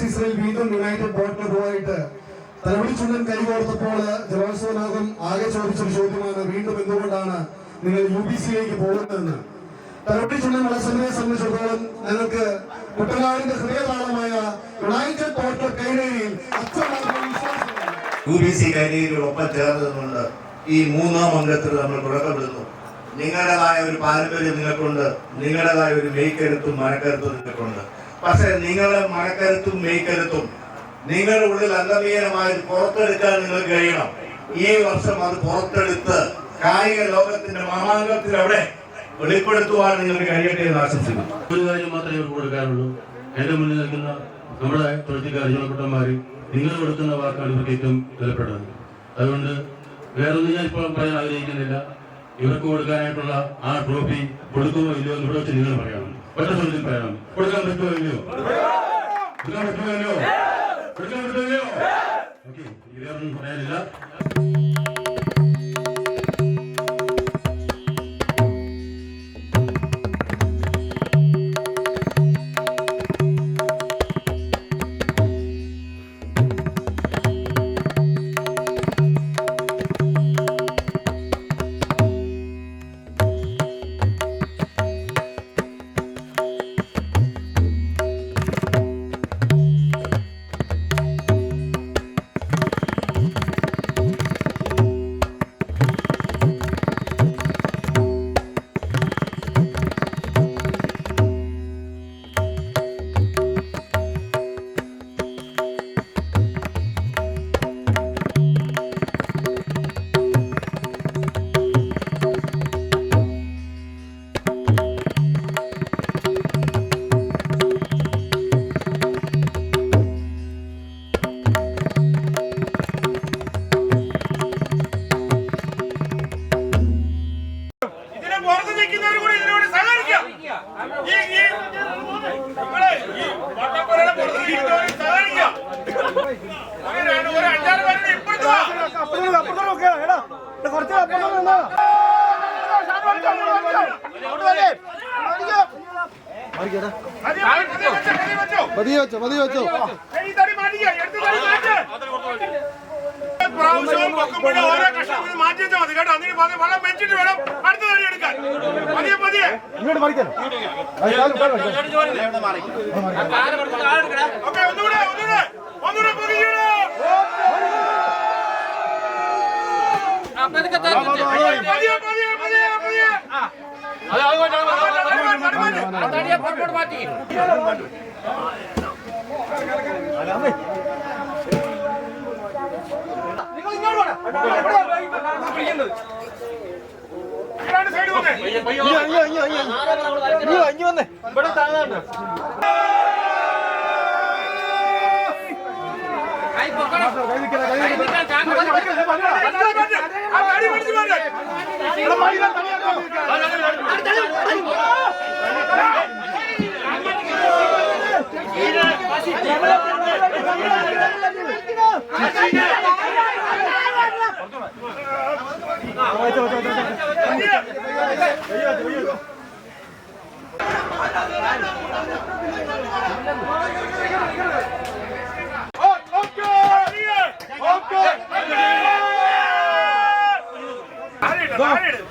സീസണിൽ വീണ്ടും യുണൈറ്റഡ് ബോട്ടിന് പോയിട്ട് ചുണ്ടൻ കൈകോർത്തപ്പോൾ ജലോത്സവ ലോകം ആകെ ചോദിച്ചൊരു ചോദ്യമാണ് വീണ്ടും എന്തുകൊണ്ടാണ് നിങ്ങൾ യു ബി സിയിലേക്ക് പോകുന്നതെന്ന്? തലവിളിച്ചുള്ളൻ മത്സരത്തെ സംബന്ധിച്ചിടത്തോളം ഞങ്ങൾക്ക് കുട്ടനാടിന്റെ ഹൃദയതാളമായ യുണൈറ്റഡ് ബോട്ട് കൈരേരിയിൽ അച്ഛനാകുന്ന വിശ്വാസമാണ് യു ബി സി കൈനീരിയോടൊപ്പം ചേർന്നതുകൊണ്ട് ഈ മൂന്നാം അംഗത്തിൽ നമ്മൾ തുടക്കമിടുന്നു. നിങ്ങളുടേതായ ഒരു പാരമ്പര്യം നിങ്ങൾക്കുണ്ട്. നിങ്ങളുടേതായ ഒരു മെയ്ക്കരുത്തും മഴക്കരുത്തും നിങ്ങൾക്കുണ്ട്. പക്ഷെ നിങ്ങളുടെ മനക്കരുത്തും മെയ്ക്കരുത്തും. നിങ്ങളുടെ ഉള്ളിൽ അന്തമീയനമായി പുറത്തെടുക്കാൻ നിങ്ങൾ കഴിയണം. ഈ വർഷം അത് പുറത്തെടുത്ത് കായിക ലോകത്തിന്റെ മാമാങ്കത്തിൽ അവിടെ വെളിപ്പെടുത്തുവാൻ നിങ്ങൾക്ക് കഴിയട്ടെ എന്ന് ആശംസിക്കുന്നു. ഒരു കാര്യം മാത്രമേ ഇവർക്ക് കൊടുക്കാനുള്ളൂ. എന്റെ മുന്നിൽ നിൽക്കുന്ന നമ്മുടെ തൊഴിൽക്കാർ ജനക്കുട്ടന്മാർ നിങ്ങൾ കൊടുക്കുന്ന വാക്കാണ് ഇവർക്ക് ഏറ്റവും വിലപ്പെട്ടത്. അതുകൊണ്ട് വേറൊന്നും ഞാൻ ഇപ്പോൾ പറയാൻ ആഗ്രഹിക്കുന്നില്ല. ഇവർക്ക് കൊടുക്കാനായിട്ടുള്ള ആ ട്രോഫി കൊടുക്കുമോ ഇല്ലയോ എന്ന് ഇവിടെ വെച്ച് നിങ്ങൾ പറയണം వచనసంధించాను కొడుకుని పెట్టుకోలేదు కొడుకుని పెట్టుకోలేదు కొడుకుని పెట్టుకోలేదు ఓకే ఇదే ప్రయాణిలా മതി വെച്ചോ. മതി വെച്ചോ മാറ്റ്. പ്രാവശ്യവും പൊക്കുമ്പോഴും ഓരോ കഷ്ണം മാറ്റി വെച്ചാൽ മതി കേട്ടോ. പതിയെ വെള്ളം വെച്ചിട്ട് വേണം അടുത്ത തടി എടുക്കാൻ. പതിയെ പതിയെ ഇങ്ങോട്ട് മറിക്കാൻ ഓക്കെ ഒന്നുകൂടെ ഒന്നുകൂടെ ഒന്നുകൂടെ പൊതിയണം പതിയെ പതിയെ പതിയെ പതിയെ ഇതാണ് സൈഡ് വന്നേ ആ തടി പിടിച്ച് 맞아 맞아 맞아 맞아 업계 업계 아래를 아래를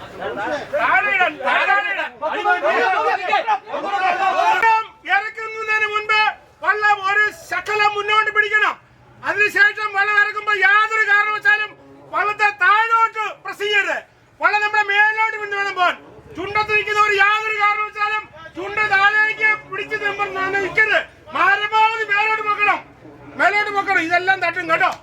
கேட்டோம்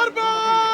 സർവശക്തനായ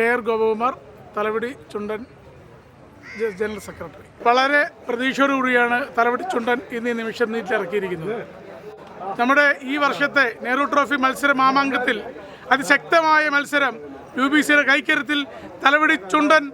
K R Gopakumar Thalavady Chundan general secretary. വളരെ പ്രതീക്ഷയോടുകൂടിയാണ് തലവടി ചുണ്ടൻ ഇന്ന് നിമിഷം നീറ്റിലിറക്കിയിരിക്കുന്നത് നമ്മുടെ ഈ വർഷത്തെ നെഹ്റു ട്രോഫി മത്സര മാമാങ്കത്തിൽ അതിശക്തമായ മത്സരം യു ബി സിയുടെ കൈക്കരുത്തിൽ തലവടി ചുണ്ടൻ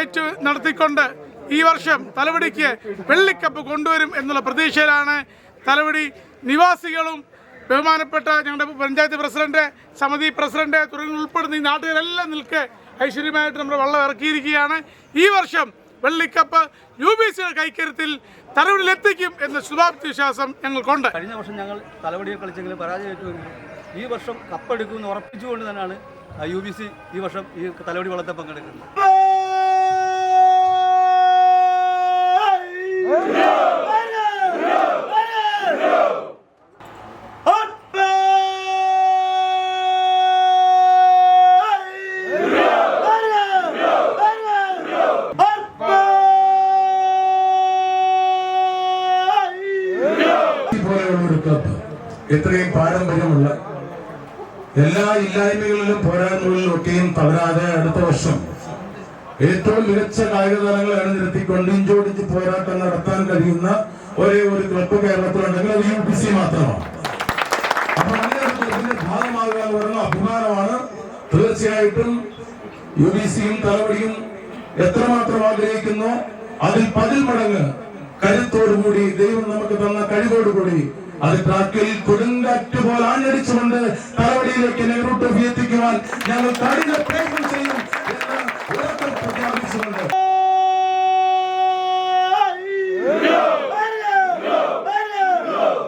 ഏറ്റു നടത്തിക്കൊണ്ട് ഈ വർഷം തലവടിക്ക് വെള്ളിക്കപ്പ് കൊണ്ടുവരും എന്നുള്ള പ്രതീക്ഷയിലാണ് തലവടി നിവാസികളും ബഹുമാനപ്പെട്ട ഞങ്ങളുടെ പഞ്ചായത്ത് പ്രസിഡന്റ് സമിതി പ്രസിഡന്റ് തുടങ്ങി ഉൾപ്പെടുന്ന ഈ നാട്ടുകാരെല്ലാം നിൽക്കെ ഐശ്വര്യമായിട്ട് നമ്മൾ വെള്ളം ഇറക്കിയിരിക്കുകയാണ്. ഈ വർഷം വെള്ളിക്കപ്പ് യു ബി സിയുടെ കൈക്കരുത്തിൽ തലവടിയിലെത്തിക്കും എന്ന ശുഭാപ്തി വിശ്വാസം ഞങ്ങൾക്കുണ്ട്. കഴിഞ്ഞ വർഷം ഞങ്ങൾ തലവടിയിൽ കളിച്ചെങ്കിലും പരാജയപ്പെട്ടുവെങ്കിലും ഈ വർഷം കപ്പെടുക്കുമെന്ന് ഉറപ്പിച്ചുകൊണ്ട് തന്നെയാണ് യു ബി സി ഈ വർഷം ഈ തലവടി വള്ളത്തെ പങ്കെടുക്കുന്നത്. ക്ലബ് ഇത്രയും പാരമ്പര്യമുള്ള എല്ലാ ഇല്ലായ്മകളിലും പോരായ്മകളിലും ഒക്കെയും തളരാതെ അടുത്ത വർഷം ഏറ്റവും മികച്ച കായിക താരങ്ങളെ അണിനിരത്തിക്കൊണ്ട് ഇഞ്ചോടിഞ്ച് പോരാട്ടം നടത്താൻ കഴിയുന്ന ഒരേ ഒരു ക്ലബ് കേരളത്തിലുണ്ടെങ്കിൽ അത് യു പി സി മാത്രമാണ്. അപ്പൊ അങ്ങനെ ഭാഗമാകുക എന്ന് പറയുന്ന അഭിമാനമാണ്. തീർച്ചയായിട്ടും യു ബി സിയും തലവടിയും എത്രമാത്രം ആഗ്രഹിക്കുന്നു? അതിൽ പതിൽ മടങ്ങ് കരുത്തോടുകൂടി ദൈവം നമുക്ക് തന്ന കഴിവോടുകൂടി അത് ട്രാക്കിൽ കൊടുങ്കാറ്റ് പോലെ ആഞ്ഞടിച്ചുകൊണ്ട് തലവടിയിലേക്ക് നെഹ്റു ട്രോഫി എത്തിക്കുവാൻ ഞങ്ങൾ കഠിന പ്രയത്നം ചെയ്യും പ്രഖ്യാപിച്ചുകൊണ്ട്